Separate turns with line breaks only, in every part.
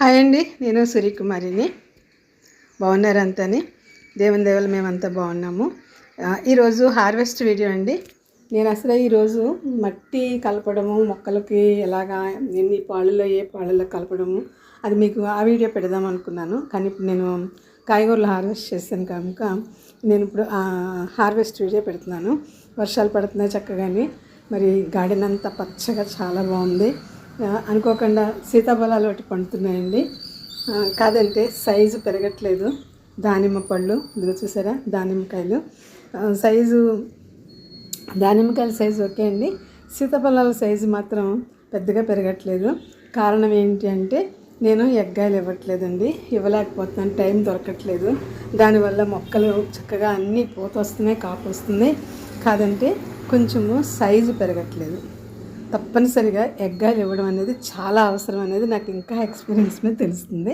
Hi అండి నేను సూర్యకుమారిని బాగున్నారంతని దేవుని దేవులు మేమంతా బాగున్నాము. ఈరోజు హార్వెస్ట్ వీడియో అండి. నేను అసలు ఈరోజు మట్టి కలపడము మొక్కలకి ఎలాగా ఎన్ని పాళ్ళలో ఏ పాళ్ళలో కలపడము అది మీకు ఆ వీడియో పెడదాం అనుకున్నాను. కానీ ఇప్పుడు నేను కాయగూరలు హార్వెస్ట్ చేశాను కనుక నేను ఇప్పుడు హార్వెస్ట్ వీడియో పెడుతున్నాను. వర్షాలు పడుతున్నాయి చక్కగాని. మరి గార్డెన్ అంతా పచ్చగా చాలా బాగుంది. అనుకోకుండా సీతాఫలాలు ఒకటి పండుతున్నాయండి. కాదంటే సైజు పెరగట్లేదు. దానిమ్మ పళ్ళు ఇదిగో చూసారా? దానిమ్మకాయలు. సైజు దానిమ్మకాయల సైజు ఓకే అండి. సీతాఫలాల సైజు మాత్రం పెద్దగా పెరగట్లేదు. కారణం ఏంటి అంటే నేను ఎగ్గాయలు ఇవ్వట్లేదండి. ఇవ్వలేకపోతున్నాను. టైం దొరకట్లేదు. దానివల్ల మొక్కలు చక్కగా అన్నీ పూత వస్తున్నాయి కాపు వస్తుంది కాదంటే కొంచెము సైజు పెరగట్లేదు. తప్పనిసరిగా ఎగ్గాయలు ఇవ్వడం అనేది చాలా అవసరం అనేది నాకు ఇంకా ఎక్స్పీరియన్స్ మీద తెలుస్తుంది.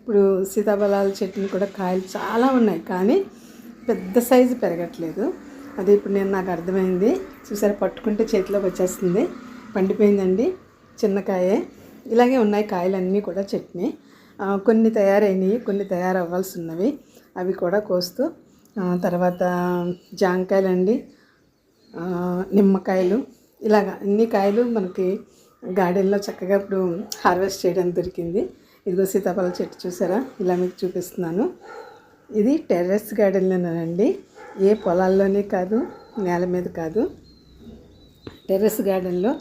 ఇప్పుడు సీతాఫలాల చెట్టుని కూడా కాయలు చాలా ఉన్నాయి కానీ పెద్ద సైజు పెరగట్లేదు. అది ఇప్పుడు నేను నాకు అర్థమైంది. చూసారా పట్టుకుంటే చేతిలోకి వచ్చేస్తుంది. పండిపోయిందండి చిన్న కాయే. ఇలాగే ఉన్నాయి కాయలన్నీ కూడా చట్నీ. కొన్ని తయారైనవి కొన్ని తయారవ్వాల్సి ఉన్నవి అవి కూడా కోస్తూ తర్వాత జాంకాయలండి నిమ్మకాయలు ఇలాగ అన్ని కాయలు మనకి గార్డెన్లో చక్కగా ఇప్పుడు హార్వెస్ట్ చేయడం దొరికింది. ఇదిగో సీతాఫల చెట్టు చూసారా? ఇలా మీకు చూపిస్తున్నాను. ఇది టెర్రస్ గార్డెన్లోనండి ఏ పొలాల్లోనే కాదు నేల మీద కాదు. టెర్రస్ గార్డెన్లో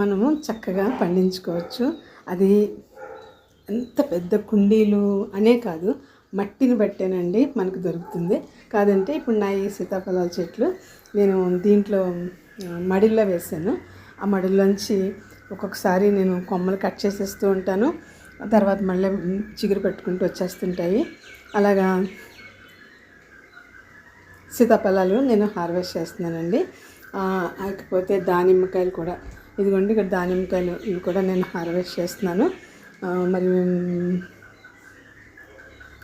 మనము చక్కగా పండించుకోవచ్చు. అది ఎంత పెద్ద కుండీలు అనే కాదు మట్టిని బట్టేనండి మనకు దొరుకుతుంది. కాదంటే ఇప్పుడు నా ఈ సీతాఫలాల చెట్లు నేను దీంట్లో మడిల్లో వేసాను. ఆ మడిలోంచి ఒక్కొక్కసారి నేను కొమ్మలు కట్ చేసేస్తూ ఉంటాను. తర్వాత మళ్ళీ చిగురు పెట్టుకుంటూ వచ్చేస్తుంటాయి. అలాగా సీతాఫలాలు నేను హార్వెస్ట్ చేస్తున్నానండి. లేకపోతే దానిమ్మకాయలు కూడా. ఇదిగోండి ఇక్కడ దానిమ్మకాయలు ఇవి కూడా నేను హార్వెస్ట్ చేస్తున్నాను. మరి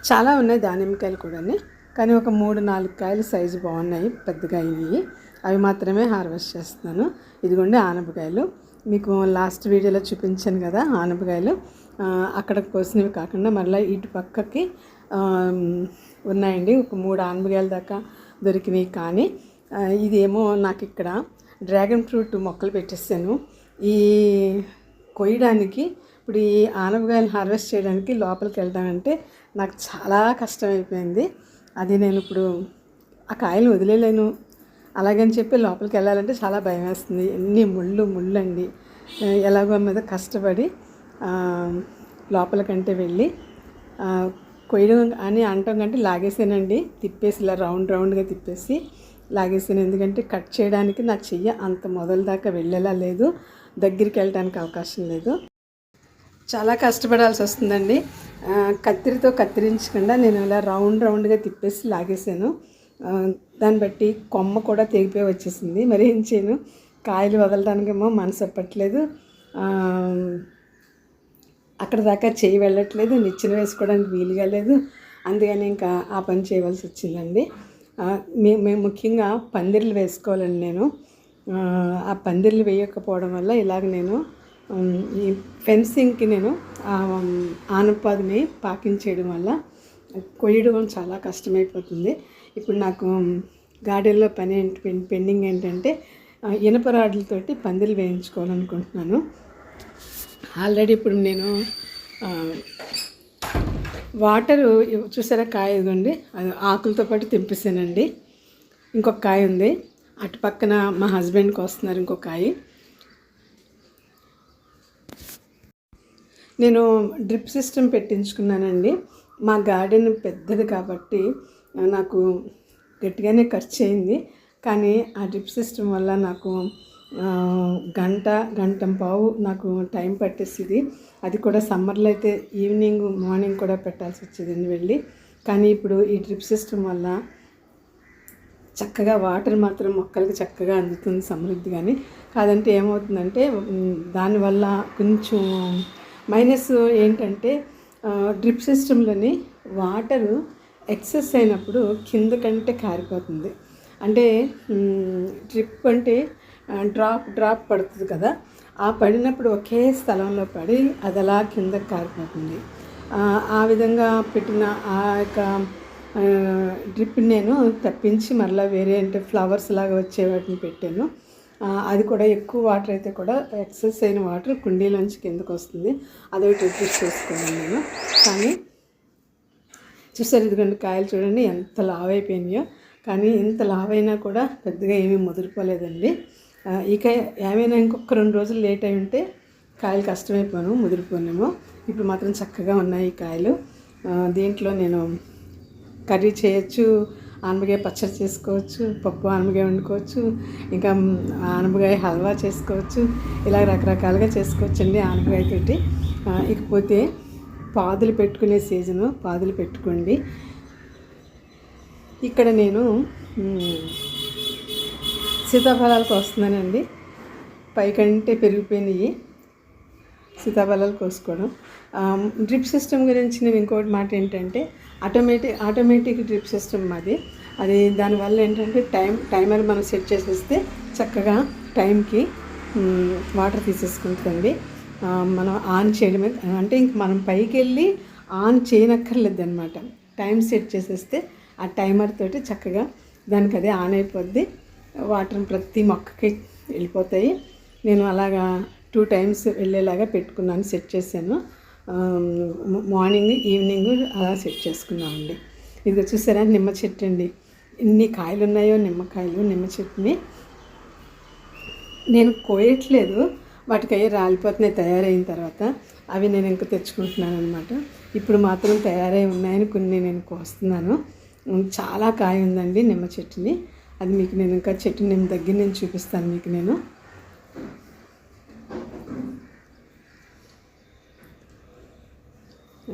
చాలా ఉన్నాయి దానిమ్మకాయలు కూడా కానీ ఒక మూడు నాలుగు కాయలు సైజు బాగున్నాయి పెద్దగా అయినాయి. అవి మాత్రమే హార్వెస్ట్ చేస్తున్నాను. ఇదిగోండి ఆనపకాయలు. మీకు లాస్ట్ వీడియోలో చూపించాను కదా ఆనపకాయలు. అక్కడ కోసినవి కాకుండా మళ్ళీ ఇటు పక్కకి ఉన్నాయండి. ఒక మూడు ఆనపకాయల దాకా దొరికినాయి కానీ ఇదేమో నాకు ఇక్కడ డ్రాగన్ ఫ్రూట్ మొక్కలు పెట్టేసాను ఈ కొయ్యడానికి ఇప్పుడు ఈ ఆనపకాయలు హార్వెస్ట్ చేయడానికి లోపలికి వెళ్ళడామంటే నాకు చాలా కష్టమైపోయింది. అది నేను ఇప్పుడు ఆ కాయలు వదిలేలేను. అలాగని చెప్పి లోపలికి వెళ్ళాలంటే చాలా భయం వేస్తుంది ఎన్ని ముళ్ళు ముళ్ళు అండి ఎలాగో మీద కష్టపడి లోపలికంటే వెళ్ళి కొయ్యడం అని అంటాం కంటే లాగేసానండి. తిప్పేసి ఇలా రౌండ్ రౌండ్గా తిప్పేసి లాగేసాను. ఎందుకంటే కట్ చేయడానికి నా చెయ్యి అంత మొదల దాకా వెళ్ళేలా లేదు. దగ్గరికి వెళ్ళడానికి అవకాశం లేదు. చాలా కష్టపడాల్సి వస్తుందండి. కత్తిరితో కత్తిరించకుండా నేను ఇలా రౌండ్ రౌండ్గా తిప్పేసి లాగేసాను. దాన్ని బట్టి కొమ్మ కూడా తెగిపోయి వచ్చేసింది. మరి ఏం చేయను? కాయలు వదలడానికేమో మనసు చెప్పట్లేదు అక్కడ దాకా చేయి వెళ్ళట్లేదు. నిచ్చెన వేసుకోవడానికి వీలుగా లేదు. అందుకని ఇంకా ఆ పని చేయవలసి వచ్చిందండి. మేము ముఖ్యంగా పందిర్లు వేసుకోవాలండి నేను. ఆ, పందిర్లు వేయకపోవడం వల్ల ఇలాగ నేను ఈ ఫెన్సింగ్కి నేను ఆనపాదిని పాకించేయడం వల్ల కొయ్యడం చాలా కష్టమైపోతుంది. ఇప్పుడు నాకు గార్డెన్లో పని ఏంటి పెండింగ్ ఏంటంటే ఇనప రాడ్లతోటి పందిర్లు వేయించుకోవాలనుకుంటున్నాను. ఆల్రెడీ ఇప్పుడు నేను వాటరు చూసారా కాయ ఇదిగోండి అది ఆకులతో పాటు తెంపేసానండి. ఇంకొక కాయ ఉంది అటు పక్కన మా హస్బెండ్కి వస్తున్నారు ఇంకొక కాయ. నేను డ్రిప్ సిస్టమ్ పెట్టించుకున్నానండి. మా గార్డెన్ పెద్దది కాబట్టి నాకు గట్టిగానే ఖర్చు అయింది. కానీ ఆ డ్రిప్ సిస్టమ్ వల్ల నాకు గంట గంట పావు నాకు టైం పట్టేసింది. అది కూడా సమ్మర్లో అయితే ఈవినింగ్ మార్నింగ్ కూడా పెట్టాల్సి వచ్చేది వెళ్ళి. కానీ ఇప్పుడు ఈ డ్రిప్ సిస్టమ్ వల్ల చక్కగా వాటర్ మాత్రం మొక్కలకి చక్కగా అందుతుంది సమృద్ధిగాని కాదంటే ఏమవుతుందంటే దానివల్ల కొంచెం మైనస్ ఏంటంటే డ్రిప్ సిస్టంలోని వాటరు ఎక్సెస్ అయినప్పుడు కింద కంటే కారిపోతుంది. అంటే డ్రిప్ అంటే డ్రాప్ డ్రాప్ పడుతుంది కదా. ఆ పడినప్పుడు ఒకే స్థలంలో పడి అది అలా కిందకి కారిపోతుంది. ఆ, విధంగా పెట్టిన ఆ యొక్క డ్రిప్ నేను తప్పించి మరలా వేరే అంటే ఫ్లవర్స్ లాగా వచ్చే వాటిని పెట్టాను. అది కూడా ఎక్కువ వాటర్ అయితే కూడా ఎక్సెస్ అయిన వాటర్ కుండీలోంచి కిందకు వస్తుంది. అదొకటి అడ్జస్ట్ చేసుకున్నాను నేను. కానీ చూసారు ఇదిగోండి కాయలు చూడండి ఎంత లావ్ అయిపోయినాయో. కానీ ఇంత లావ్ అయినా కూడా పెద్దగా ఏమీ ముదిరిపోలేదండి. ఇక ఏమైనా ఇంకొక రెండు రోజులు లేట్ అయి ఉంటే కాయలు కష్టమైపోను ముదిరిపోనేమో. ఇప్పుడు మాత్రం చక్కగా ఉన్నాయి ఈ కాయలు. దీంట్లో నేను కర్రీ చేయొచ్చు ఆనపకాయ పచ్చడి చేసుకోవచ్చు పప్పు ఆనపకాయ వండుకోవచ్చు ఇంకా ఆనపకాయ హల్వా చేసుకోవచ్చు ఇలా రకరకాలుగా చేసుకోవచ్చు అండి ఆనపకాయతోటి ఇకపోతే పాదులు పెట్టుకునే సీజను పాదులు పెట్టుకోండి. ఇక్కడ నేను సీతాఫలాలకు వస్తున్నానండి. పైకంటే పెరిగిపోయినాయి. సీతాఫలాలు కోసుకోవడం. డ్రిప్ సిస్టమ్ గురించి నేను ఇంకోటి మాట ఏంటంటే ఆటోమేటిక్ ఆటోమేటిక్ డ్రిప్ సిస్టమ్ అది. అది దానివల్ల ఏంటంటే టైం టైమర్ మనం సెట్ చేసేస్తే చక్కగా టైంకి వాటర్ తీసేసుకుంటుంది మనం ఆన్ చేయడమే అంటే ఇంక మనం పైకి వెళ్ళి ఆన్ చేయనక్కర్లేదు అనమాట టైం సెట్ చేసేస్తే ఆ టైమర్ తోటి చక్కగా దానికి అదే ఆన్ అయిపోద్ది. వాటర్ ప్రతి మొక్కకి వెళ్ళిపోతాయి. నేను అలాగా టూ టైమ్స్ వెళ్ళేలాగా పెట్టుకున్నాను సెట్ చేశాను. మార్నింగ్ ఈవినింగ్ అలా సెట్ చేసుకున్నామండి. ఇది చూసారా నిమ్మ చెట్టు అండి. ఎన్ని కాయలు ఉన్నాయో నిమ్మకాయలు నిమ్మ చెట్టుని. నేను కోయట్లేదు వాటికి అయ్యి రాలిపోతున్నాయి తయారైన తర్వాత. అవి నేను ఇంకా తెచ్చుకుంటున్నాను అనమాట ఇప్పుడు మాత్రం తయారై ఉన్నాయని కొన్ని నేను కోస్తున్నాను. చాలా కాయ ఉందండి నిమ్మ చెట్టుని. అది మీకు నేను ఇంకా చెట్టు నేను దగ్గర నేను చూపిస్తాను మీకు నేను.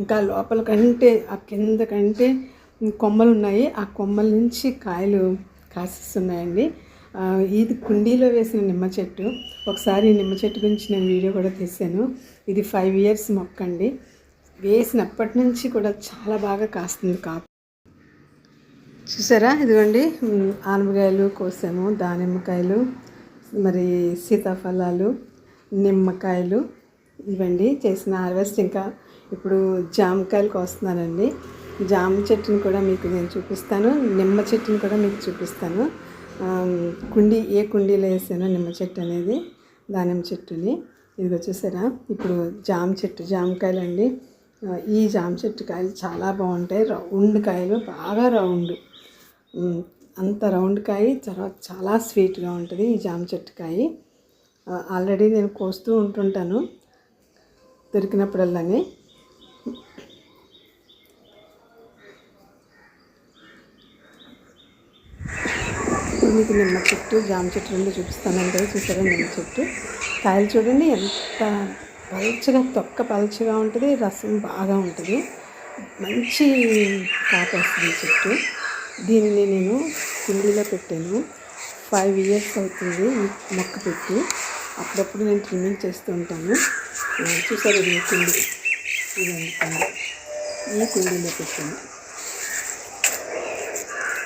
ఇంకా లోపల కంటే ఆ కింద కంటే కొమ్మలు ఉన్నాయి ఆ కొమ్మల నుంచి కాయలు కాసిస్తున్నాయండి. ఇది కుండీలో వేసిన నిమ్మ చెట్టు. ఒకసారి నిమ్మ చెట్టు గురించి నేను వీడియో కూడా తీశాను. ఇది ఫైవ్ ఇయర్స్ మొక్క అండి. వేసినప్పటి నుంచి కూడా చాలా బాగా కాస్తుంది కాపు. చూసారా? ఇదిగోండి. ఆనపకాయలు కోసాము దానిమ్మకాయలు మరి సీతాఫలాలు నిమ్మకాయలు ఇవ్వండి చేసిన హార్వెస్ట్ ఇంకా ఇప్పుడు జామకాయలు కోస్తున్నానండి జామ చెట్టుని కూడా మీకు నేను చూపిస్తాను. నిమ్మ చెట్టుని కూడా మీకు చూపిస్తాను. కుండీ ఏ కుండీలో వేసానో నిమ్మ చెట్టు అనేది దానిమ్మ చెట్టుని. ఇది వచ్చేసారా ఇప్పుడు జామ చెట్టు జామకాయలు అండి ఈ జామ చెట్టు కాయలు చాలా బాగుంటాయి. రౌండ్ కాయలు బాగా రౌండ్. అంత రౌండ్ కాయ తర్వాత చాలా స్వీట్గా ఉంటుంది ఈ జామ చెట్టు కాయ. ఆల్రెడీ నేను కోస్తూ ఉంటుంటాను. దొరికినప్పుడల్లానే. మీకు నిమ్మ చెట్టు జామ చెట్టు రెండు చూపిస్తాను కదా చూసారా నిమ్మ చెట్టు? కాయలు చూడండి ఎంత పలచగా తొక్క పలచగా ఉంటుంది రసం బాగా ఉంటుంది. మంచి కాపేస్తుంది చెట్టు. దీనిని నేను కుండీలో పెట్టాను. ఫైవ్ ఇయర్స్ అవుతుంది మొక్క పెట్టి. అప్పుడప్పుడు నేను ట్రిమ్మింగ్ చేస్తూ ఉంటాను. చూసారు ఇది కుండీ? ఇదండి ఈ కుండీలో పెట్టాను.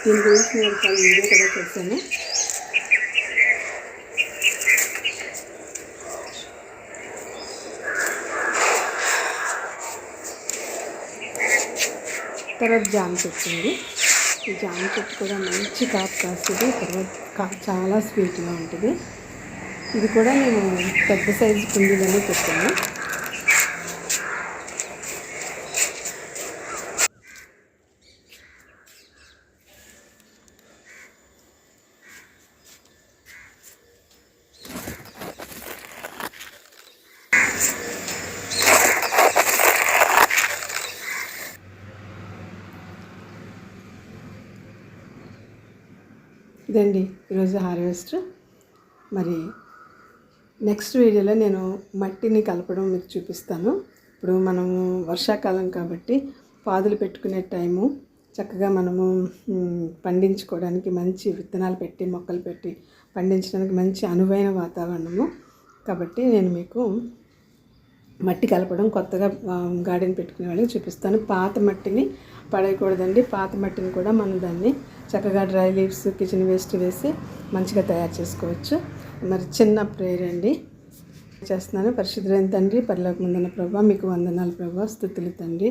దీని గురించి నేను చాలా వీడియో కూడా చేశాను తర్వాత జామ చెట్టు ఉంది. ఈ జామ చెట్టు కూడా మంచి కాపు కాస్తుంది. తర్వాత కా చాలా స్వీట్గా ఉంటుంది. ఇది కూడా నేను పెద్ద సైజు కుండీలోనే పెట్టాను. ఇదండి ఈరోజు హార్వెస్ట్. మరి నెక్స్ట్ వీడియోలో నేను మట్టిని కలపడం మీకు చూపిస్తాను. ఇప్పుడు మనము వర్షాకాలం కాబట్టి పాదులు పెట్టుకునే టైము చక్కగా మనము పండించుకోవడానికి మంచి విత్తనాలు పెట్టి మొక్కలు పెట్టి పండించడానికి మంచి అనువైన వాతావరణము. కాబట్టి నేను మీకు మట్టి కలపడం కొత్తగా గార్డెన్ పెట్టుకునే వాళ్ళకి చూపిస్తాను. పాత మట్టిని పడేయకూడదండి. పాత మట్టిని కూడా మనం దాన్ని చక్కగా డ్రై లీవ్స్ కిచెన్ వేస్ట్ వేసి మంచిగా తయారు చేసుకోవచ్చు. మరి చిన్న ప్రేయర్ అండి. చేస్తున్నాను. పరిశుద్ధులైన తండ్రి పర్లోక ముందున్న ప్రభావ మీకు వందనాలు ప్రభావ స్థుతులు తండ్రి.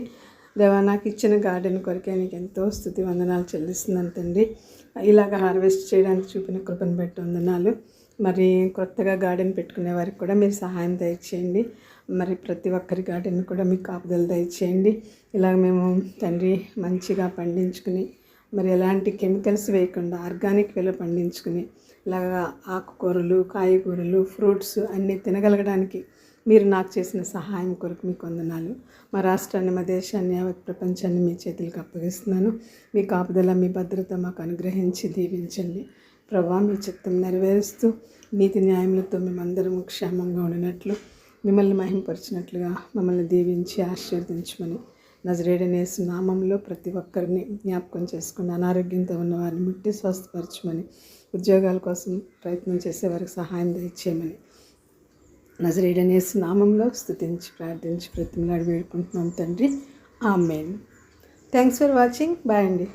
దేవా నాకు ఇచ్చిన గార్డెన్ కొరకే నీకు ఎంతో స్థుతి వందనాలు చెల్లిస్తున్నాను తండ్రి. ఇలాగ హార్వెస్ట్ చేయడానికి చూపిన కృపను బట్టి వందనాలు. మరి కొత్తగా గార్డెన్ పెట్టుకునే వారికి కూడా మీరు సహాయం దయచేయండి. మరి ప్రతి ఒక్కరి గార్డెన్ కూడా మీకు కాపుదలు దయచేయండి. ఇలాగ మేము తండ్రి మంచిగా పండించుకుని మరి ఎలాంటి కెమికల్స్ వేయకుండా ఆర్గానిక్ వేలో పండించుకుని ఇలాగా ఆకుకూరలు కాయగూరలు ఫ్రూట్స్ అన్నీ తినగలగడానికి మీరు నాకు చేసిన సహాయం కొరకు మీకు వందనాలు. మా రాష్ట్రాన్ని మా దేశాన్ని ప్రపంచాన్ని మీ చేతులకు అప్పగిస్తున్నాను. మీ కాపుదల మీ భద్రత మాకు అనుగ్రహించి దీవించండి. ప్రభా మీ చిత్తం నెరవేరుస్తూ నీతి న్యాయములతో మేమందరము క్షేమంగా ఉండినట్లు మిమ్మల్ని మహింపరిచినట్లుగా మమ్మల్ని దీవించి ఆశీర్వదించమని నజరేడనేసు నామంలో ప్రతి ఒక్కరిని జ్ఞాపకం చేసుకుని అనారోగ్యంతో ఉన్న వారిని ముట్టి స్వస్థపరచమని ఉద్యోగాల కోసం ప్రయత్నం చేసే వారికి సహాయం దయచేయమని నజరేడనేసు నామంలో స్థుతించి ప్రార్థించి ప్రతిమలాడి వేడుకుంటున్నాం తండ్రి. Amen. Thanks for watching bye అండి.